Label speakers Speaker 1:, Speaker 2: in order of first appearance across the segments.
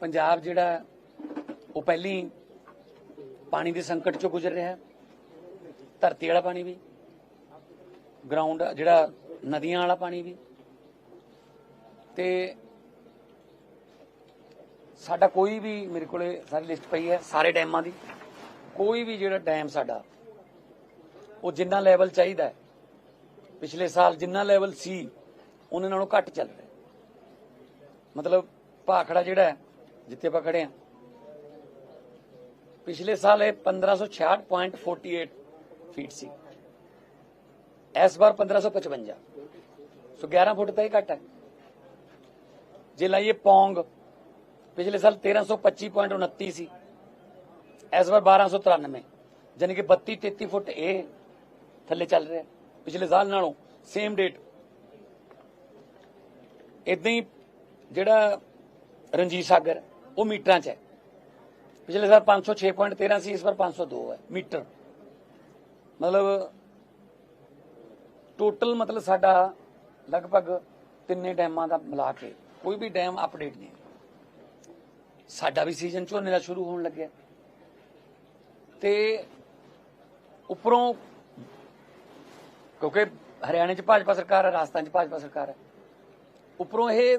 Speaker 1: ਪੰਜਾਬ ਜਿਹੜਾ ਉਹ ਪਹਿਲੀ ਪਾਣੀ ਦੇ ਸੰਕਟ ਚੋਂ ਗੁਜ਼ਰ ਰਿਹਾ ਹੈ। ਧਰਤੀ ਵਾਲਾ ਪਾਣੀ ਵੀ ਗਰਾਊਂਡ ਜਿਹੜਾ ਨਦੀਆਂ ਵਾਲਾ ਪਾਣੀ ਵੀ। ਤੇ ਸਾਡਾ ਕੋਈ ਵੀ ਮੇਰੇ ਕੋਲੇ ਸਾਰੀ ਲਿਸਟ ਪਈ ਹੈ, ਸਾਰੇ ਡੈਮਾਂ ਦੀ। ਕੋਈ ਵੀ ਜਿਹੜਾ ਡੈਮ ਸਾਡਾ, ਉਹ ਜਿੰਨਾ ਲੈਵਲ ਚਾਹੀਦਾ ਹੈ, ਪਿਛਲੇ ਸਾਲ ਜਿੰਨਾ ਲੈਵਲ ਸੀ, ਉਹਨਾਂ ਨਾਲੋਂ ਘੱਟ ਚੱਲ ਰਿਹਾ ਮਤਲਬ ਭਾਖੜਾ ਜਿਹੜਾ ਹੈ, ਜਿੱਥੇ ਆਪਾਂ ਖੜੇ ਆ ਪਿਛਲੇ ਸਾਲ ਇਹ 1566.48 ਫੀਟ ਸੀ। ਇਸ ਵਾਰ 1555 ਸੋ 11 ਫੁੱਟ ਤਾਂ ਹੀ ਘੱਟ ਹੈ। ਜੇ ਲਾਈਏ ਪੌਂਗ, ਪਿਛਲੇ ਸਾਲ 1325.29 ਸੀ ਇਸ ਵਾਰ 1293 ਯਾਨੀ ਕਿ 32 33 ਫੁੱਟ ਇਹ ਥੱਲੇ ਚੱਲ ਰਿਹਾ। ਪਿਛਲੇ ਸਾਲ ਨਾਲੋਂ ਸੇਮ ਡੇਟ ਇਦਾਂ ਹੀ ਜਿਹੜਾ ਰਣਜੀਤ ਸਾਗਰ, ਉਹ ਮੀਟਰਾਂ 'ਚ ਹੈ। ਪਿਛਲੇ ਸਾਲ 506.13 ਸੀ ਇਸ ਵਾਰ 502 ਹੈ, ਮੀਟਰ। ਮਤਲਬ ਟੋਟਲ ਮਤਲਬ ਸਾਡਾ ਲਗਭਗ ਤਿੰਨੇ ਡੈਮਾਂ ਦਾ ਮਿਲਾ ਕੇ ਕੋਈ ਵੀ ਡੈਮ ਅਪਡੇਟ ਨਹੀਂ ਸਾਡਾ ਵੀ ਸੀਜ਼ਨ ਝੋਨੇ ਦਾ ਸ਼ੁਰੂ ਹੋਣ ਲੱਗਿਆ। ਤੇ ਉੱਪਰੋਂ ਕਿਉਂਕਿ ਹਰਿਆਣੇ 'ਚ ਭਾਜਪਾ ਸਰਕਾਰ ਹੈ, ਰਾਜਸਥਾਨ 'ਚ ਭਾਜਪਾ ਸਰਕਾਰ ਹੈ, ਉੱਪਰੋਂ ਇਹ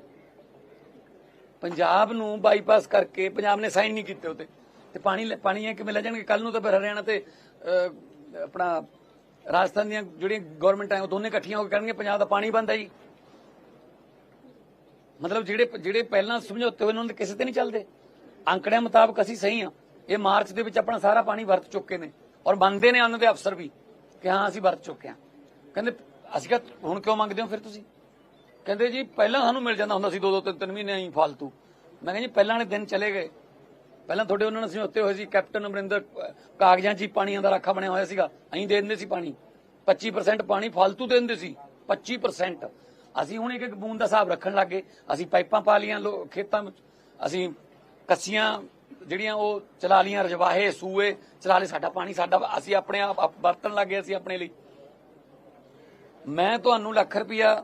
Speaker 1: ਪੰਜਾਬ ਨੂੰ ਬਾਈਪਾਸ ਕਰਕੇ ਪੰਜਾਬ ਨੇ ਸਾਈਨ ਨਹੀਂ ਕੀਤੇ ਉਤੇ। ਤੇ ਪਾਣੀ ਲੈ- ਪਾਣੀ ਇਹ ਕਿਵੇਂ ਲੈ ਜਾਣਗੇ? ਕੱਲ ਨੂੰ ਤਾਂ ਫਿਰ ਹਰਿਆਣਾ ਤੇ ਆਪਣਾ ਰਾਜਸਥਾਨ ਦੀਆਂ ਜਿਹੜੀਆਂ ਗਵਰਨਮੈਂਟਾਂ ਉਹ ਦੋਨੇ ਇਕੱਠੀਆਂ ਹੋ ਕੇ ਕਰਨਗੇ, ਪੰਜਾਬ ਦਾ ਪਾਣੀ ਬੰਦ ਹੈ ਜੀ। ਮਤਲਬ ਜਿਹੜੇ ਜਿਹੜੇ ਪਹਿਲਾਂ ਸਮਝੌਤੇ ਹੋਏ ਉਹਨਾਂ ਦੇ ਕਿਸੇ ਤੇ ਨਹੀਂ ਚੱਲਦੇ। ਅੰਕੜਿਆਂ ਮੁਤਾਬਕ ਅਸੀਂ ਸਹੀ ਹਾਂ ਇਹ ਮਾਰਚ ਦੇ ਵਿੱਚ ਆਪਣਾ ਸਾਰਾ ਪਾਣੀ ਵਰਤ ਚੁੱਕੇ ਨੇ। ਔਰ ਮੰਨਦੇ ਨੇ ਉਹਨਾਂ ਦੇ ਅਫਸਰ ਵੀ ਕਿ ਹਾਂ, ਅਸੀਂ ਵਰਤ ਚੁੱਕੇ ਹਾਂ ਕਹਿੰਦੇ, ਅਸੀਂ ਕਿਹਾ, ਹੁਣ ਕਿਉਂ ਮੰਗਦੇ ਹੋ ਫਿਰ ਤੁਸੀਂ? ਕਹਿੰਦੇ ਜੀ ਪਹਿਲਾਂ ਸਾਨੂੰ ਮਿਲ ਜਾਂਦਾ ਹੁੰਦਾ ਸੀ, ਦੋ ਦੋ ਤਿੰਨ ਤਿੰਨ ਮਹੀਨੇ ਅਸੀਂ ਫालतू ਮੈਂ ਕਹਿੰਦਾ ਜੀ ਪਹਿਲਾਂ ਵਾਲੇ ਦਿਨ ਚਲੇ ਗਏ। ਪਹਿਲਾਂ ਤੁਹਾਡੇ ਉਹਨਾਂ ਨਾਲ ਸਮਝੌਤੇ ਹੋਏ ਸੀ, ਕੈਪਟਨ ਅਮਰਿੰਦਰ ਕਾਗਜ਼ਾਂ 'ਚ ਪਾਣੀਆਂ ਦਾ ਰਾਖਾ ਬਣਿਆ ਹੋਇਆ ਸੀਗਾ। ਅਸੀਂ ਦੇ ਦਿੰਦੇ ਸੀ ਪਾਣੀ। 25% ਪਾਣੀ ਫालतू ਦੇ ਦਿੰਦੇ ਸੀ। 25% ਅਸੀਂ ਹੁਣ ਇੱਕ ਇੱਕ ਬੂੰਦ ਦਾ ਹਿਸਾਬ ਰੱਖਣ ਲੱਗ ਗਏ। ਅਸੀਂ ਪਾਈਪਾਂ ਪਾ ਲੀਆਂ ਖੇਤਾਂ ਵਿੱਚ। ਅਸੀਂ ਕੱਸੀਆਂ ਜਿਹੜੀਆਂ ਉਹ ਚਲਾ ਲੀਆਂ ਰਜਵਾਹੇ, ਸੂਏ, ਚਲਾ ਲੇ ਸਾਡਾ ਪਾਣੀ ਸਾਡਾ, ਅਸੀਂ ਆਪਣੇ ਆਪ ਵਰਤਣ ਲੱਗ ਗਏ ਅਸੀਂ ਆਪਣੇ ਲਈ। ਮੈਂ ਤੁਹਾਨੂੰ ਲੱਖ ਰੁਪਇਆ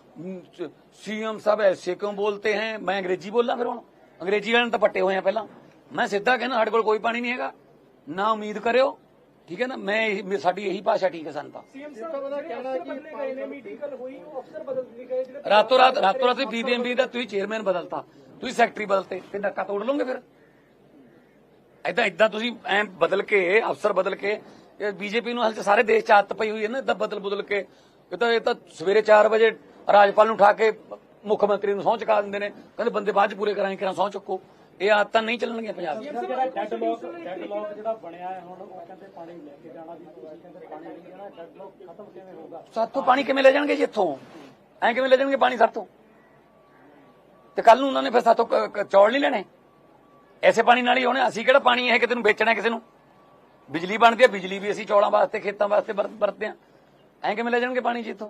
Speaker 1: ਸੀਐਮ ਸਾਹਿਬ ਐਸੇ ਕਿਉਂ ਬੋਲਤੇ ਹੈ? ਮੈਂ ਅੰਗਰੇਜ਼ੀ ਬੋਲਾਂ ਫਿਰ ਹੁਣ? ਅੰਗਰੇਜ਼ੀ ਵਾਲਿਆਂ ਤਾਂ ਪੱਟੇ ਹੋਏ ਆ ਪਹਿਲਾਂ। ਮੈਂ ਸਿੱਧਾ ਕਹਿੰਦਾ ਸਾਡੇ ਕੋਲ ਕੋਈ ਪਾਣੀ ਨਹੀਂ ਹੈਗਾ। ਨਾ ਉਮੀਦ ਕਰਿਓ ਠੀਕ ਹੈ ਨਾ? ਮੈਂ ਸਾਡੀ ਇਹੀ ਭਾਸ਼ਾ ਠੀਕ ਹੈ ਸਾਨੂੰ ਤਾਂ।
Speaker 2: ਸੀਐਮ ਸਾਹਿਬ ਦਾ ਕਹਿਣਾ ਕਿ ਗਏ ਨੇ ਮੀਟਿੰਗ ਹੋਈ ਉਹ ਅਫਸਰ ਬਦਲ ਦਿੱਤੇ ਗਏ ਜਿਹੜੇ
Speaker 1: ਰਾਤੋਂ ਰਾਤ ਰਾਤੋਂ ਰਾਤ ਬੀਬੀਐਮਬੀ ਦਾ ਤੁਸੀਂ ਚੇਅਰਮੈਨ ਬਦਲਤਾ। ਤੁਸੀਂ ਸੈਕਟਰੀ ਬਦਲਤੇ ਤੇ ਨੱਕਾ ਤੋੜ ਲਓਗੇ ਫਿਰ? ਏਦਾਂ ਏਦਾਂ ਤੁਸੀਂ ਐ ਬਦਲ ਕੇ ਅਫਸਰ ਬਦਲ ਕੇ ਬੀਜੇਪੀ ਨੂੰ ਹਾਲ ਚ ਸਾਰੇ ਦੇਸ਼ ਚ ਆਦਤ ਪਈ ਹੋਈ ਹੈ ਨਾ ਏਦਾਂ ਬਦਲ ਬਦਲ ਕੇ। ਇਹ ਤਾਂ ਇਹ ਤਾਂ ਸਵੇਰੇ 4 ਵਜੇ ਰਾਜਪਾਲ ਨੂੰ ਉਠਾ ਕੇ ਮੁੱਖ ਮੰਤਰੀ ਨੂੰ ਸਹੁੰ ਚੁਕਾ ਦਿੰਦੇ ਨੇ। ਕਹਿੰਦੇ ਬੰਦੇ ਬਾਅਦ ਚ ਪੂਰੇ ਕਰਾਂਗੇ ਕਿਰਾਂ ਸਹੁੰ ਚੁੱਕੋ। ਇਹ ਆਦਤਾਂ ਨਹੀਂ ਚੱਲਣਗੀਆਂ ਪੰਜਾਬ
Speaker 2: ਸਰ ਜਿਹੜਾ ਡੈਡ ਲੋਕ ਡੈਡ ਲੋਕ ਜਿਹੜਾ ਬਣਿਆ ਹੈ ਹੁਣ ਉਹ ਕਹਿੰਦੇ ਪਾਣੀ ਲੈ ਕੇ ਜਾਣਾ ਵੀ ਕਹਿੰਦੇ ਪਾਣੀ ਨਹੀਂ ਜਾਣਾ ਡੈਡ ਲੋਕ ਖਤਮ ਕਿਵੇਂ ਹੋਊਗਾ?
Speaker 1: ਸਾਤੋਂ ਪਾਣੀ ਕਿਵੇਂ ਲੈ ਜਾਣਗੇ ਜੀ ਇੱਥੋਂ? ਐਂ ਕਿਵੇਂ ਲੈ ਜਾਣਗੇ ਪਾਣੀ ਸਾਤੋਂ ਤੇ ਕੱਲ ਨੂੰ ਉਹਨਾਂ ਨੇ ਫਿਰ ਕ- ਚੌਲ ਨਹੀਂ ਲੈਣੇ। ਐਸੇ ਪਾਣੀ ਨਾਲ ਹੀ ਹੋਣੇ। ਅਸੀਂ ਕਿਹੜਾ ਪਾਣੀ ਇਹ ਕਿਤੇ ਨੂੰ ਵੇਚਣਾ ਕਿਸੇ ਨੂੰ? ਬਿਜਲੀ ਬਣਦੀ ਹੈ ਬਿਜਲੀ ਵੀ ਅਸੀਂ ਚੌਲਾਂ ਵਾਸਤੇ ਖੇਤਾਂ ਵਾਸਤੇ ਵਰਤ- ਵਰਤਦੇ ਆ ਐਂ ਕਿਵੇਂ ਲੈ ਜਾਣਗੇ ਪਾਣੀ ਜੀ ਇੱਥੋਂ?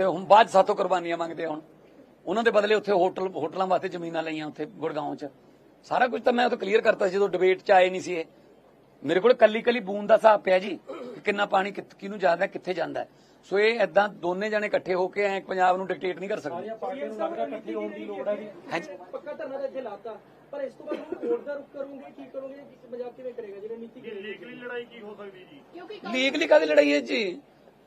Speaker 1: ਤੇ ਹੁਣ ਬਾਅਦ ਸਾਤੋਂ ਕੁਰਬਾਨੀਆਂ ਮੰਗਦੇ ਹੁਣ। ਉਹਨਾਂ ਦੇ ਬਦਲੇ ਉੱਥੇ ਹੋਟਲ ਹੋਟਲਾਂ ਵਾਸਤੇ ਜ਼ਮੀਨਾਂ ਲਈਆਂ ਉੱਥੇ ਗੁੜਗਾਉਂ 'ਚ। ਸਾਰਾ ਕੁਝ ਤਾਂ ਮੈਂ ਉਹ ਕਲੀਅਰ ਕਰਤਾ ਸੀ ਜਦੋਂ ਡਿਬੇਟ 'ਚ ਆਏ ਨਹੀਂ ਸੀ ਇਹ। ਮੇਰੇ ਕੋਲ ਕੱਲੀ ਕੱਲੀ ਬੂੰਦ ਦਾ ਹਿਸਾਬ ਪਿਆ ਜੀ ਕਿ ਕਿੰਨਾ ਪਾਣੀ ਕਿਹਨੂੰ ਜਾਂਦਾ ਕਿੱਥੇ ਜਾਂਦਾ। ਹੈ। ਸੋ ਇਹ ਐਦਾਂ ਦੋਨੇ ਜਣੇ ਇਕੱਠੇ ਹੋ ਕੇ ਐ ਪੰਜਾਬ ਨੂੰ ਡਿਕਟੇਟ ਨਹੀਂ ਕਰ ਸਕਦੇ।
Speaker 2: ਪਾਰਟੀਆਂ ਨੂੰ ਲੱਗਦਾ ਇਕੱਠੀ ਹੋਣ ਦੀ ਲੋੜ ਹੈ ਵੀ
Speaker 1: ਹਾਂਜੀ।
Speaker 3: ਪੱਕਾ ਧਰਨਾ ਤਾਂ ਇੱਥੇ ਲਾਤਾ। ਪਰ ਇਸ ਤੋਂ ਬਾਅਦ ਹੁਣ ਕੋਰਟ ਦਾ ਰੁਖ ਕਰੋਗੇ ਕੀ ਕਰੋਗੇ ਪੰਜਾਬ ਕਿਵੇਂ ਕਰੇਗਾ? ਜਿਹੜਾ ਨੀਤੀ ਲੀਗਲੀ ਲੜਾਈ
Speaker 1: ਲੀਗਲੀ ਕਾਦੀ ਲੜਾਈ ਹੈ ਜੀ?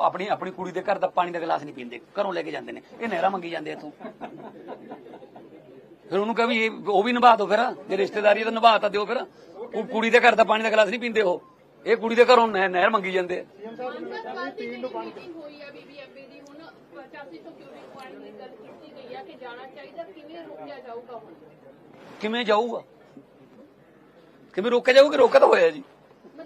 Speaker 1: ਆਪਣੀ ਆਪਣੀ ਕੁੜੀ ਦੇ ਘਰ ਦਾ ਪਾਣੀ ਦਾ ਗਲਾਸ ਨਹੀਂ ਪੀਂਦੇ ਘਰੋਂ ਲੈ ਕੇ ਜਾਂਦੇ ਨੇ। ਇਹ ਨਹਿਰਾ ਮੰਗੀ ਜਾਂਦੇ ਇੱਥੋਂ। ਫਿਰ ਉਹਨੂੰ ਕਹਾਂ ਵੀ ਇਹ ਉਹ ਵੀ ਨਿਭਾ ਦਿਓ ਫਿਰ ਜੇ ਰਿਸ਼ਤੇਦਾਰੀ ਤਾਂ ਨਿਭਾ ਤਾਂ ਦਿਓ ਫਿਰ। ਉਹ ਕੁੜੀ ਦੇ ਘਰ ਦਾ ਪਾਣੀ ਦਾ ਗਲਾਸ ਨਹੀਂ ਪੀਂਦੇ ਉਹ। ਇਹ ਕੁੜੀ ਦੇ ਘਰੋਂ ਨਹਿ- ਨਹਿਰ ਮੰਗੀ ਜਾਂਦੇ ਆ।
Speaker 4: ਆਤੰਕਵਾਦ ਦੀ ਜਿਹੜੀ ਮੀਟਿੰਗ ਹੋਈ ਹੈ ਬੀਬੀਐਮਬੀ ਦੀ ਹੁਣ 8500 ਕਿਊਬਿਕ ਪੁਆਇੰਟ ਦੀ ਗੱਲ ਕੀਤੀ ਗਈ ਹੈ ਕਿ ਜਾਣਾ ਚਾਹੀਦਾ ਕਿਵੇਂ ਰੋਕਿਆ ਜਾਊਗਾ ਹੁਣ?
Speaker 1: ਕਿਵੇਂ ਜਾਊਗਾ? ਕਿਵੇਂ ਰੋਕਿਆ ਜਾਊਗਾ ਕਿ ਰੋਕਾ ਤਾਂ ਹੋਇਆ ਜੀ।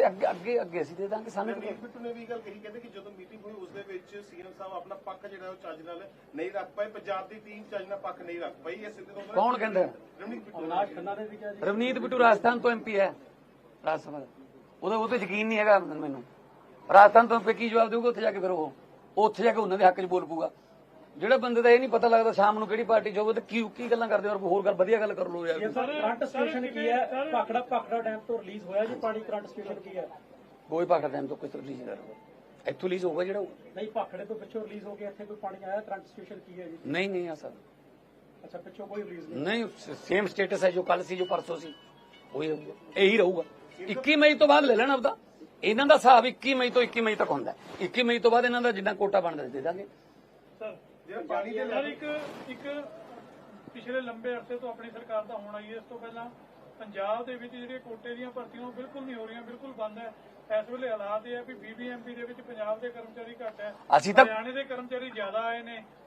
Speaker 1: ਤੇ ਅੱਗੇ ਅੱਗੇ ਅੱਗੇ ਅਸੀਂ ਦੇ ਦਾਂਗੇ ਸਾਨੂੰ
Speaker 5: ਬਿੱਟੂ ਨੇ ਵੀ ਇਹ ਗੱਲ ਕਹੀ ਕਹਿੰਦੇ ਕਿ ਜਦੋਂ ਮੀਟਿੰਗ ਹੋਈ ਉਸ ਦੇ ਵਿੱਚ ਸੀਐਮ ਸਾਹਿਬ ਆਪਣਾ ਪੱਖ ਜਿਹੜਾ ਉਹ ਚੱਜ ਨਾਲ ਨਹੀਂ ਰੱਖ ਪਾਏ। ਪੰਜਾਬ ਦੀ ਟੀਮ ਚੱਜ ਨਾਲ ਪੱਖ ਨਹੀਂ ਰੱਖ ਪਾਈ। ਇਹ ਸਿੱਧੇ ਤੌਰ
Speaker 1: ਕੌਣ ਕਹਿੰਦਾ? ਰਵਨੀਤ ਬਿੱਟੂ ਰਾਜਸਥਾਨ ਤੋਂ ਐਮਪੀ ਹੈ ਰਾਜ ਸਭਾ ਉਹਦਾ ਉਹ ਤੇ ਯਕੀਨ ਨਹੀਂ ਹੈਗਾ ਮੈਨੂੰ। ਰਾਜਸਥਾਨ ਤੋਂ MP ਕੀ ਜਵਾਬ ਦੇਊਗਾ? ਉੱਥੇ ਜਾ ਕੇ ਫਿਰ ਉਹ ਉਹ ਉੱਥੇ ਜਾ ਕੇ ਉਹਨਾਂ ਦੇ ਹੱਕ 'ਚ ਬੋਲ ਪੂਗਾ ਜਿਹੜਾ ਬੰਦੇ ਦਾ ਇਹ ਨਹੀਂ ਪਤਾ ਲੱਗਦਾ ਸ਼ਾਮ ਨੂੰ ਕਿਹੜੀ ਪਾਰਟੀ 'ਚ ਹੋਵੇ ਤੇ ਕੀ ਕੀ ਗੱਲਾਂ ਕਰਦੇ ਹੋ ਔਰ ਹੋਰ ਗੱਲ ਵਧੀਆ ਗੱਲ ਕਰ ਲਓ ਯਾਰ
Speaker 2: ਕਰੰਟ ਸਟੇਸ਼ਨ ਕੀ ਹੈ? ਭਾਖੜਾ ਭਾਖੜਾ ਡੈਮ ਤੋਂ ਰਿਲੀਜ਼ ਹੋਇਆ ਜੀ ਪਾਣੀ ਕਰੰਟ ਸਟੇਸ਼ਨ ਕੀ ਹੈ?
Speaker 1: ਕੋਈ ਪਾਕੜ ਟਾਈਮ ਤੋਂ ਕੋਈ ਰਿਲੀਜ਼ ਕਰ ਇੱਥੋਂ ਰਿਲੀਜ਼ ਹੋਊਗਾ ਜਿਹੜਾ।
Speaker 2: ਨਹੀਂ ਭਾਖੜੇ ਤੋਂ ਪਿੱਛੋਂ ਰਿਲੀਜ਼ ਹੋ ਕੇ ਇੱਥੇ ਕੋਈ ਪਾਣੀ ਆਇਆ? ਕਰੰਟ ਸਟੇਸ਼ਨ ਕੀ ਹੈ ਜੀ?
Speaker 1: ਨਹੀਂ ਨਹੀਂ ਆ ਸਰ।
Speaker 2: ਅੱਛਾ ਪਿੱਛੋਂ ਕੋਈ ਰਿਲੀਜ਼ ਨਹੀਂ
Speaker 1: ਨਹੀਂ ਸੇਮ ਸਟੇਟਸ ਹੈ ਜੋ ਕੱਲ ਸੀ ਜੋ ਪਰਸੋਂ ਸੀ। ਉਹੀ ਰਹੂਗਾ। ਇਹੀ ਰਹੂਗਾ। 21 ਮਈ ਤੋਂ ਬਾਅਦ ਲੈ ਲੈਣਾ ਆਪਦਾ। ਇਹਨਾਂ ਦਾ ਹਿਸਾਬ 21 ਮਈ ਤੋਂ 21 ਮਈ ਤੱਕ ਹੁੰਦਾ ਹੈ। 21 ਮਈ ਤੋਂ ਬਾਅਦ ਇਹਨਾਂ ਦਾ ਜਿੰਨਾ ਕੋਟਾ ਬਣਦਾ ਦੇ ਦਾਂਗੇ।
Speaker 5: ਪਾਣੀ ਦੇ
Speaker 6: ਇੱਕ ਇੱਕ ਪਿਛਲੇ ਲੰਬੇ ਅਰਸੇ ਤੋਂ ਆਪਣੀ ਸਰਕਾਰ ਦਾ ਹੋਣਾ ਹੀ ਹੈ ਇਸ ਤੋਂ ਪਹਿਲਾਂ ਪੰਜਾਬ ਦੇ ਵਿੱਚ ਜਿਹੜੀਆਂ ਕੋਟੇ ਦੀਆਂ ਭਰਤੀਆਂ ਉਹ ਬਿਲਕੁਲ ਨਹੀਂ ਹੋ ਰਹੀਆਂ ਬਿਲਕੁਲ ਬੰਦ ਹੈ। ਇਸ ਵੇਲੇ ਹਾਲਾਤ ਇਹ ਹੈ ਵੀ ਬੀਬੀਐਮਪੀ ਦੇ ਵਿੱਚ ਪੰਜਾਬ ਦੇ ਕਰਮਚਾਰੀ ਘੱਟ ਹੈ।
Speaker 1: ਅਸੀਂ ਤਾਂ-
Speaker 6: ਹਰਿਆਣੇ ਦੇ ਕਰਮਚਾਰੀ ਜ਼ਿਆਦਾ ਆਏ ਨੇ।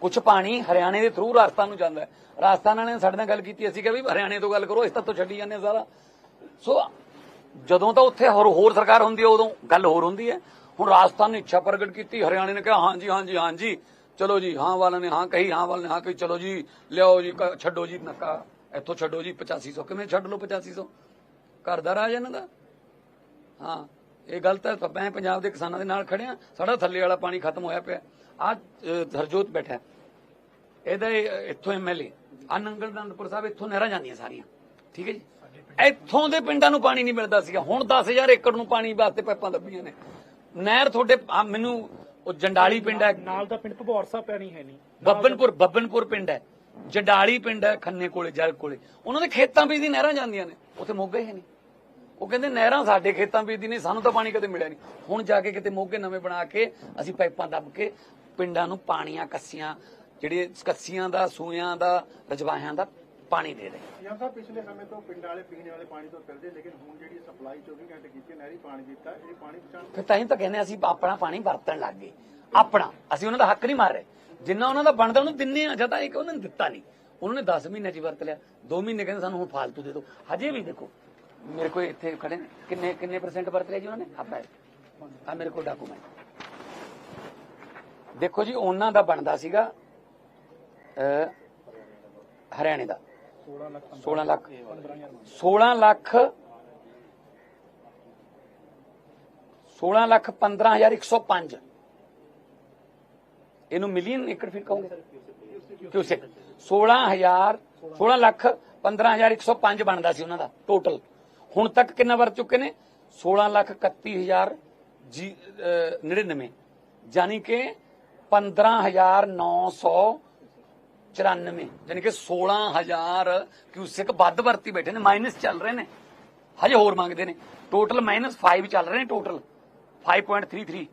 Speaker 1: ਕੁਝ ਪਾਣੀ ਹਰਿਆਣੇ ਦੇ ਥਰੂ ਰਾਜਸਥਾਨ ਨੂੰ ਜਾਂਦਾ ਹੈ। ਰਾਜਸਥਾਨ ਨੇ ਸਾਡੇ ਨਾਲ ਗੱਲ ਕੀਤੀ, ਅਸੀਂ ਕਿਹਾ ਵੀ ਹਰਿਆਣੇ ਤੋਂ ਗੱਲ ਕਰੋ, ਇਸ ਤਾਂ ਤੋਂ ਛੱਡੀ ਜਾਂਦੇ ਸਾਰਾ। ਸੋ ਜਦੋਂ ਤਾਂ ਉੱਥੇ ਹੋਰ ਹੋਰ ਸਰਕਾਰ ਹੁੰਦੀ ਹੈ, ਉਦੋਂ ਗੱਲ ਹੋਰ ਹੁੰਦੀ ਹੈ। ਹੁਣ ਰਾਜਸਥਾਨ ਨੇ ਇੱਛਾ ਪ੍ਰਗਟ ਕੀਤੀ, ਹਰਿਆਣੇ ਨੇ ਕਿਹਾ ਹਾਂਜੀ ਹਾਂਜੀ ਹਾਂਜੀ ਚਲੋ ਜੀ, ਹਾਂ ਵਾਲਿਆਂ ਨੇ ਹਾਂ ਕਹੀ, ਹਾਂ ਵਾਲਿਆਂ ਨੇ ਹਾਂ ਕਹੀ, ਚਲੋ ਜੀ, ਲਿਆਓ ਜੀ ਛੱਡੋ ਜੀ, ਨੱਕਾ, ਇੱਥੋਂ ਛੱਡੋ ਜੀ 8500 ਕਿਵੇਂ ਛੱਡ ਲਓ 8500 ਘਰ ਦਾ ਰਾਜ ਇਹਨਾਂ ਦਾ? ਹਾਂ। ਇਹ ਗਲਤ ਹੈ ਮੈਂ ਪੰਜਾਬ ਦੇ ਕਿਸਾਨਾਂ ਦੇ ਨਾਲ ਖੜਿਆ। ਸਾਡਾ ਥੱਲੇ ਵਾਲਾ ਪਾਣੀ ਖਤਮ ਹੋਇਆ ਪਿਆ। ਆ ਹਰਜੋਤ ਬੈਠਾ। ਇਹਦਾ ਇਹ- ਇੱਥੋਂ ਐਮਐਲਏ ਆ ਨੰਗਲ ਦੰਦਪੁਰ ਸਾਹਿਬ ਇੱਥੋਂ ਨਹਿਰਾਂ ਜਾਂਦੀਆਂ ਸਾਰੀਆਂ। ਠੀਕ ਹੈ ਜੀ? ਇੱਥੋਂ ਦੇ ਪਿੰਡਾਂ ਨੂੰ ਪਾਣੀ ਨਹੀਂ ਮਿਲਦਾ ਸੀਗਾ। ਹੁਣ 10000 ਏਕੜ ਨੂੰ ਪਾਣੀ ਵਾਸਤੇ ਪਾਈਪਾਂ ਦੱਬੀਆਂ ਨੇ। ਨਹਿਰ ਤੁਹਾਡੇ ਮੈਨੂੰ ਉਹ ਜੰਡਾਲੀ ਪਿੰਡ ਹੈ।
Speaker 2: ਨਾਲ ਦਾ ਪਿੰਡ ਭਗੌਰ ਸਾਹਿਬ ਪੈਣੀ ਹੈ ਨਹੀਂ।
Speaker 1: ਬੱਬਨਪੁਰ ਬੱਬਨਪੁਰ ਪਿੰਡ ਹੈ। ਜੰਡਾਲੀ ਪਿੰਡ ਹੈ ਖੰਨੇ ਕੋਲੇ ਜਰਗ ਕੋਲੇ। ਉਹਨਾਂ ਦੇ ਖੇਤਾਂ ਵਿੱਚ ਦੀ ਨਹਿਰਾਂ ਜਾਂਦੀਆਂ ਨੇ। ਉੱਥੇ ਮੋਗੇ ਹੈ ਨਹੀਂ। ਉਹ ਕਹਿੰਦੇ ਨਹਿਰਾਂ ਸਾਡੇ ਖੇਤਾਂ ਵਿੱਚ ਦੀ ਨਹੀਂ ਸਾਨੂੰ ਤਾਂ ਪਾਣੀ ਕਦੇ ਮਿਲਿਆ ਨਹੀਂ। ਹੁਣ ਜਾ ਕੇ ਕਿਤੇ ਮੋਗੇ ਨਵੇਂ ਬਣਾ ਕੇ ਅਸੀਂ ਪਾਈਪਾਂ ਦੱਬ ਕੇ ਪਿੰਡਾਂ ਨੂੰ ਪਾਣੀਆਂ ਕੱਸੀਆਂ ਜਿਹੜੇ ਕੱਸੀਆਂ ਦਾ ਸੂਇਆਂ ਦਾ ਰਜਵਾਹਿਆਂ ਦਾ ਪਾਣੀ ਦੇ ਰਹੇ।
Speaker 7: ਸੀਐਮ ਸਾਹਿਬ ਪਿਛਲੇ ਸਮੇਂ ਤੋਂ ਪਿੰਡਾਂ ਵਾਲੇ ਪੀਣ ਵਾਲੇ ਪਾਣੀ ਤੋਂ ਫਿਰਦੇ ਲੇਕਿਨ ਹੁਣ ਜਿਹੜੀ ਸਪਲਾਈ 24 ਘੰਟੇ ਕੀਤੀ ਨਹਿਰੀ ਪਾਣੀ ਦਿੱਤਾ ਇਹ ਪਾਣੀ ਪਹੁੰਚਾਉਣ
Speaker 1: ਫਿਰ ਤਾਂ ਹੀ ਤਾਂ ਕਹਿੰਦੇ ਅਸੀਂ ਆਪਣਾ ਪਾਣੀ ਵਰਤਣ ਲੱਗ ਗਏ। ਆਪਣਾ ਅਸੀਂ ਉਹਨਾਂ ਦਾ ਹੱਕ ਨਹੀਂ ਮਾਰ ਰਹੇ। ਜਿੰਨਾ ਉਹਨਾਂ ਦਾ ਬਣਦਾ ਉਹਨੂੰ ਦਿੰਨੇ ਆ ਜਦ ਇੱਕ ਉਹਨਾਂ ਨੇ ਦਿੱਤਾ ਨਹੀਂ। ਉਹਨਾਂ ਨੇ 10 ਮਹੀਨੇ ਚ ਵਰਤ ਲਿਆ। 2 ਮਹੀਨੇ ਕਹਿੰਦੇ ਸਾਨੂੰ ਹੁਣ ਫਾਲਤੂ ਦੇ ਦਿਓ। ਹਜੇ ਵੀ ਦੇਖੋ ਮੇਰੇ ਕੋਲ ਇੱਥੇ ਖੜੇ ਨੇ। ਕਿੰਨੇ ਕਿੰਨੇ ਪਰਸੈਂਟ ਵਰਤ ਲਿਆ ਜੀ ਉਹਨਾਂ ਨੇ? ਆਪਾਂ ਆ ਮੇਰੇ ਕੋਲ ਡਾਕੂਮੈਂਟ ਦੇਖੋ ਜੀ, ਉਹਨਾਂ ਦਾ ਬਣਦਾ ਸੀਗਾ ਹਰਿਆਣੇ ਦਾ। 16 ਲੱਖ। 16 ਲੱਖ 16 ਲੱਖ 15105 ਇਹਨੂੰ ਮਿਲੀਅਨ ਏਕੜ ਫੀਟ ਕਹੋਗੇ? ਕਿਉਂ 16000 16 ਲੱਖ 15105 ਬਣਦਾ ਸੀ ਉਹਨਾਂ ਦਾ ਟੋਟਲ ਹੁਣ ਤੱਕ ਕਿੰਨਾ ਵਰ ਚੁੱਕੇ ਨੇ? 16 ਲੱਖ 31000 ਜੀ ਅਹ, 99 ਯਾਨੀ ਕਿ 15900 94 ਯਾਨੀ ਕਿ 16000 ਕਿਊਸਿਕ ਵੱਧ ਵਰਤੀ ਬੈਠੇ ਨੇ ਮਾਈਨਸ ਚੱਲ ਰਹੇ ਨੇ। ਹਜੇ ਹੋਰ ਮੰਗਦੇ ਨੇ। ਟੋਟਲ ਮਾਈਨਸ 5 ਚੱਲ ਰਹੇ ਨੇ ਟੋਟਲ 5.33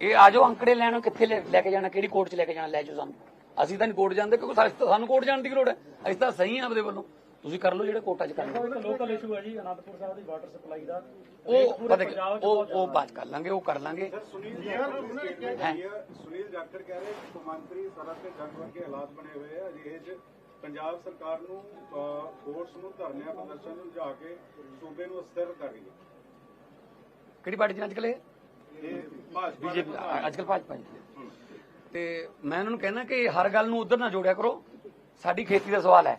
Speaker 1: ਇਹ ਆਜੋ ਅੰਕੜੇ ਲੈਣ ਕਿੱਥੇ ਲੈ ਲੈ ਕੇ ਜਾਣਾ ਕਿਹੜੀ ਕੋਰਟ 'ਚ ਲੈ ਕੇ ਜਾਣਾ ਲੈ ਜਾਓ ਸਾਨੂੰ। ਅਸੀਂ ਤਾਂ ਨਹੀਂ ਕੋਰਟ ਜਾਂਦੇ ਕਿਉਂਕਿ ਸਾਨੂੰ ਕੋਰਟ ਜਾਣ ਦੀ ਲੋੜ ਹੈ? ਅਸੀਂ ਤਾਂ ਸਹੀ ਹਾਂ ਆਪਦੇ ਵੱਲੋਂ। ਤੁਸੀਂ ਕਰ ਲਓ ਜਿਹੜੇ ਕੋਰਟਾਂ 'ਚ ਕਰਨਾ
Speaker 2: ਇੱਕ ਲੋਕਲ ਇਸ਼ੂ ਹੈ ਜੀ ਅਨੰਦਪੁਰ ਸਾਹਿਬ ਦੀ ਵਾਟਰ ਸਪਲਾਈ ਦਾ।
Speaker 1: ਉਹ
Speaker 2: ਪੂਰੇ
Speaker 1: ਪਤਾ ਕੀ- ਉਹ ਉਹ ਬਾਤ ਕਰ ਲਾਂਗੇ ਉਹ ਕਰ ਲਾਂਗੇ।
Speaker 7: ਸੁਨੀਲ ਜਾਖੜ ਸੁਨੀਲ ਜਾਖੜ ਕਹਿ ਰਹੇ ਕਿ ਮੰਤਰੀ ਸੜਕ ਤੇ ਜੰਗ ਵਰਗੇ ਹਾਲਾਤ ਬਣੇ ਹੋਏ ਆ। ਅਜਿਹੇ ਚ ਪੰਜਾਬ ਸਰਕਾਰ ਨੂੰ ਫੋਰਸ ਨੂੰ ਧਰਨਿਆਂ ਪ੍ਰਦਰਸ਼ਨ ਨੂੰ ਲਿਜਾ ਕੇ ਸੂਬੇ ਨੂੰ ਅਸਥਿਰ ਕਰ ਰਹੀ ਹੈ।
Speaker 1: ਕਿਹੜੀ ਪਾਰਟੀ ਚ ਅੱਜ ਕਲੇ ਬੀਜੇਪੀ ਅੱਜ ਕੱਲ ਭਾਜਪਾ ਜੀ ਤੇ ਮੈਂ ਇਹਨਾਂ ਨੂੰ ਕਹਿਣਾ ਕਿ ਹਰ ਗੱਲ ਨੂੰ ਉਧਰ ਨਾ ਜੋੜਿਆ ਕਰੋ। ਸਾਡੀ ਖੇਤੀ ਦਾ ਸਵਾਲ ਹੈ।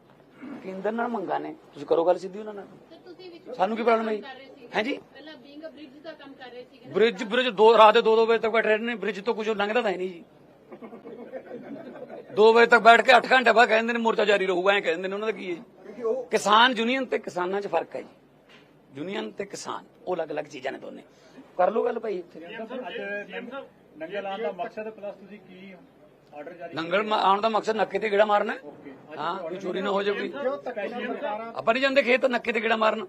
Speaker 1: ਕੇਂਦਰ ਨਾਲ ਮੰਗਾ ਨੇ। ਤੁਸੀਂ ਕਰੋ ਗੱਲ ਸਿੱਧੀ ਉਹਨਾਂ ਨਾਲ। ਸਾਨੂੰ ਕੀ problem ਹੈ ਜੀ?
Speaker 4: ਕਰ ਰਹੇ ਸੀ।
Speaker 1: ਹੈਂ ਜੀ?
Speaker 4: ਪਹਿਲਾਂ ਬੀਇੰਗ ਅ ਬ੍ਰਿਜ ਦਾ ਕੰਮ ਕਰ ਰਹੇ ਸੀ
Speaker 1: ਬ੍ਰਿਜ ਬ੍ਰਿਜ ਦੋ ਰਾਤ ਦੇ 2-2 ਵਜੇ ਤੱਕ ਬੈਠੇ ਰਹਿੰਦੇ ਨੇ। ਬ੍ਰਿਜ ਤੋਂ ਕੁਝ ਲੰਘਦਾ ਤਾਂ ਨਹੀਂ ਜੀ। 2 ਵਜੇ ਤੱਕ ਬੈਠ ਕੇ 8 ਘੰਟੇ ਬਾਅਦ ਕਹਿੰਦੇ ਨੇ ਮੋਰਚਾ ਜਾਰੀ ਰਹੂਗਾ ਐਂ ਕਹਿੰਦੇ ਨੇ। ਉਹਨਾਂ ਦਾ ਕੀ ਹੈ ਜੀ? ਕਿਸਾਨ ਯੂਨੀਅਨ ਤੇ ਕਿਸਾਨਾਂ 'ਚ ਫ਼ਰਕ ਹੈ ਜੀ। ਯੂਨੀਅਨ ਤੇ ਕਿਸਾਨ ਉਹ ਅਲੱਗ-ਅਲੱਗ ਚੀਜ਼ਾਂ ਨੇ ਦੋਨੇ। ਕਰ ਲਓ ਗੱਲ ਭਾਈ ਇੱਥੇ।
Speaker 2: ਨੰਗਲ ਆਉਣ ਦਾ ਮਕਸਦ ਪਲੱਸ ਤੁਸੀਂ ਕੀ
Speaker 1: ਮ- ਆਉਣ ਦਾ ਮਕਸਦ ਨੱਕੇ ਤੇ ਗੇੜਾ ਮਾਰਨਾ ਹੈ। ਹਾਂ ਕੋਈ ਚੋਰੀ ਨਾ ਹੋ ਜਾਵੇ। ਕੋਈ ਆਪਾਂ ਨਹੀਂ ਜਾਂਦੇ ਖੇਤ ਨੱਕੇ ਤੇ ਗੇੜਾ ਮਾਰਨ।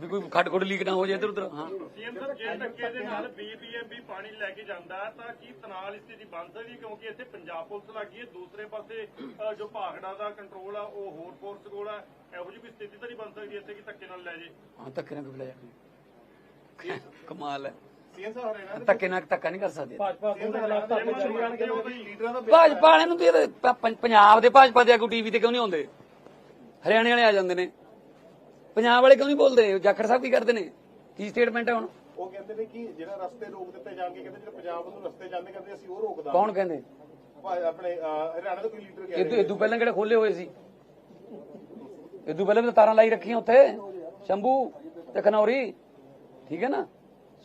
Speaker 1: ਵੀ ਕੋਈ ਖੱਡ ਖੁੱਡ ਲੀਕ ਨਾ ਹੋ ਜਾਏ ਇੱਧਰ ਉੱਧਰ ਹਾਂ।
Speaker 8: ਸੀਐਮ ਸਾਹਿਬ ਜੇ ਧੱਕੇ ਦੇ ਨਾਲ ਬੀਬੀਐਮਬੀ ਪਾਣੀ ਲੈ ਕੇ ਜਾਂਦਾ ਹੈ ਤਾਂ ਕੀ ਤਨਾਲ ਇਸ ਦੀ ਬਣ ਸਕਦੀ? ਕਿਉਂਕਿ ਇੱਥੇ ਪੰਜਾਬ ਪੁਲਿਸ ਲੱਗੀ ਹੈ ਦੂਸਰੇ ਪਾਸੇ ਅ, ਜੋ ਭਾਗੜਾ ਦਾ ਕੰਟਰੋਲ ਆ ਉਹ ਹੋਰ ਫੋਰਸ ਕੋਲ ਆ ਇਹੋ ਜਿਹੀ ਕੋਈ ਸਥਿਤੀ ਤਾਂ ਨਹੀਂ ਬਣ ਸਕਦੀ ਇੱਥੇ ਕਿ ਧੱਕੇ ਨਾਲ ਲੈ ਜੇ
Speaker 1: ਹਾਂ ਧੱਕੇ ਨਾਲ ਕਿਵੇਂ ਲੈ ਜਾਣਗੇ ਕਮਾਲ ਹੈ। ਧੱਕੇ ਨਾਲ ਧੱਕਾ ਨਹੀਂ ਕਰ ਸਕਦੇ।
Speaker 2: ਭਾਜਪਾ ਦੋ ਦੇ ਹਾਲਾਤ ਤਾਂ ਚੱਲੀ ਜਾਣਗੇ
Speaker 5: ਲੀਡਰਾਂ ਦਾ
Speaker 1: ਭਾਜਪਾ ਵਾਲਿਆਂ ਨੂੰ ਤੇ ਇਹਦੇ ਪ- ਪ- ਪੰਜਾਬ ਦੇ ਭਾਜਪਾ ਦੇ ਆਗੂ ਟੀਵੀ ਤੇ ਕਿਉਂ ਨਹੀਂ ਆਉਂਦੇ? ਹਰਿਆਣੇ ਵਾਲੇ ਆ ਜਾਂਦੇ ਨੇ। ਪੰਜਾਬ ਵਾਲੇ ਕਿਉਂ ਨਹੀਂ ਬੋਲਦੇ? ਜਾਖੜ ਸਾਹਿਬ ਕੀ ਕਰਦੇ ਨੇ? ਕੀ ਸਟੇਟਮੈਂਟ ਹੈ ਹੁਣ?
Speaker 5: ਉਹ ਕਹਿੰਦੇ ਨੇ ਕਿ ਜਿਹੜਾ ਰਸਤੇ ਰੋਕ ਦਿੱਤੇ ਜਾਣਗੇ ਕਹਿੰਦੇ ਜਿਹੜੇ ਪੰਜਾਬ ਨੂੰ ਰਸਤੇ ਜਾਂਦੇ ਕਹਿੰਦੇ ਅਸੀਂ ਉਹ ਰੋਕਦਾ
Speaker 1: ਕੌਣ ਕਹਿੰਦੇ?
Speaker 5: ਆਪਣੇ ਅਹ, ਹਰਿਆਣਾ ਦਾ ਕੋਈ ਲੀਡਰ ਕਹਿ
Speaker 1: ਇਹ ਤੋਂ ਪਹਿਲਾਂ ਕਿਹੜੇ ਖੋਲੇ ਹੋਏ ਸੀ? ਇਹ ਤੋਂ ਪਹਿਲਾਂ ਵੀ ਤਾਂ ਤਾਰਾਂ ਲਾਈ ਰੱਖੀਆਂ ਉੱਥੇ। ਸ਼ੰਭੂ ਤੇ ਖਨੌਰੀ। ਠੀਕ ਹੈ ਨਾ?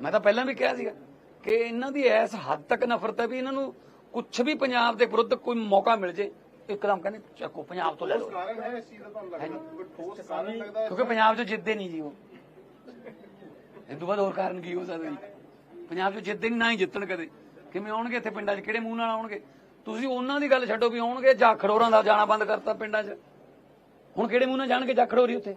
Speaker 1: ਮੈਂ ਤਾਂ ਪਹਿਲਾਂ ਵੀ ਕਿਹਾ ਸੀਗਾ ਕਿ ਇਹਨਾਂ ਦੀ ਐਸ ਹੱਦ ਤੱਕ ਨਫ਼ਰਤ ਹੈ ਵੀ ਇਹਨਾਂ ਨੂੰ ਕੁਝ ਵੀ ਪੰਜਾਬ ਦੇ ਵਿਰੁੱਧ ਕੋਈ ਮੌਕਾ ਮਿਲ ਜੇ। ਇੱਕਦਮ ਕਹਿੰਦੇ ਚੱਕੋ ਪੰਜਾਬ ਤੋਂ ਲੈ ਲਓ।
Speaker 5: ਕਾਰਨ ਹੈ ਇਸ ਚੀਜ਼ ਦਾ ਤੁਹਾਨੂੰ ਲੱਗਦਾ? ਕੋਈ ਠੋਸ ਕਾਰਨ ਲੱਗਦਾ ਹੈ
Speaker 1: ਕਿਉਂਕਿ ਪੰਜਾਬ 'ਚ ਜਿੱਤਦੇ ਨਹੀਂ ਜੀ ਉਹ। ਇਹ ਤੋਂ ਬਾਅਦ ਹੋਰ ਕਾਰਨ ਕੀ ਹੋ ਸਕਦਾ ਜੀ? ਪੰਜਾਬ 'ਚ ਜਿੱਤਦੇ ਨਹੀਂ ਨਾ ਹੀ ਜਿੱਤਣ ਕਦੇ। ਕਿਵੇਂ ਆਉਣਗੇ ਇੱਥੇ ਪਿੰਡਾਂ 'ਚ? ਕਿਹੜੇ ਮੂੰਹ ਨਾਲ ਆਉਣਗੇ? ਤੁਸੀਂ ਉਹਨਾਂ ਦੀ ਗੱਲ ਛੱਡੋ ਵੀ ਆਉਣਗੇ ਜਾਂ ਖੜੋਰਾਂ ਦਾ ਜਾਣਾ ਬੰਦ ਕਰਤਾ ਪਿੰਡਾਂ 'ਚ। ਹੁਣ ਕਿਹੜੇ ਮੂੰਹ ਨਾਲ ਜਾਣਗੇ ਜਾਂ ਖੜੋਰੀ ਉੱਥੇ?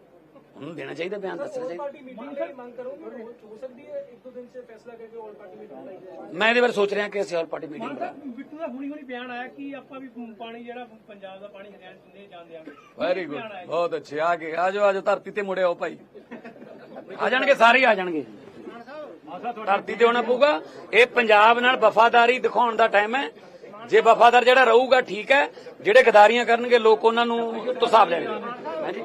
Speaker 1: ਉਹਨੂੰ ਦੇਣਾ ਚਾਹੀਦਾ ਬਿਆਨ ਦੱਸਣਾ ਚਾਹੀਦਾ।
Speaker 3: ਪਾਰਟੀ ਮੀਟਿੰਗ ਦੀ ਮੰਗ ਕਰੋਗੇ ਹੋ ਸਕਦੀ ਹੈ ਇੱਕ ਦੋ ਦਿਨ ਸੇ ਫੈਸਲਾ ਕਰਕੇ ਆਲ ਪਾਰਟੀ ਮੀਟਿੰਗ ਬੁਲਾਈ ਜਾਏ।
Speaker 1: ਮੈਂ ਇਹਦੇ ਬਾਰੇ ਸੋਚ ਰਿਹਾ ਕਿ ਅਸੀਂ ਆਲ ਪਾਰਟੀ ਮੀਟਿੰਗ
Speaker 6: ਮਾਨ
Speaker 1: ਕਰਾਂ
Speaker 6: ਸਾਹਿਬ ਬਿੱਟੂ ਦਾ ਹੁਣੀ ਹੁਣੀ ਬਿਆਨ ਆਇਆ ਕਿ ਆਪਾਂ ਵੀ ਪਾਣੀ ਜਿਹੜਾ ਪੰਜਾਬ ਦਾ ਪਾਣੀ ਹਰਿਆਣਾ ਚ ਨਹੀਂ ਜਾਣ ਦਿਆਂਗੇ
Speaker 1: ਵੈਰੀ ਗੁੱਡ ਬਹੁਤ ਅੱਛੇ। ਆ ਗਏ ਆ ਜਾਓ ਆ ਜਾਓ ਧਰਤੀ ਤੇ ਮੁੜੇ ਆਓ ਭਾਈ। ਆ ਜਾਣਗੇ ਸਾਰੇ ਆ ਜਾਣਗੇ। ਧਰਤੀ ਤੇ ਹੋਣਾ ਪਊਗਾ। ਇਹ ਪੰਜਾਬ ਨਾਲ ਵਫਾਦਾਰੀ ਦਿਖਾਉਣ ਦਾ ਟਾਈਮ ਹੈ। ਜੇ ਵਫਾਦਾਰ ਜਿਹੜਾ ਰਹੂਗਾ ਠੀਕ ਹੈ। ਜਿਹੜੇ ਗਦਾਰੀਆਂ ਕਰਨਗੇ ਲੋਕ ਉਹਨਾਂ ਨੂੰ ਤੁਸਾਬ ਲੈਣਗੇ। ਹਾਂਜੀ।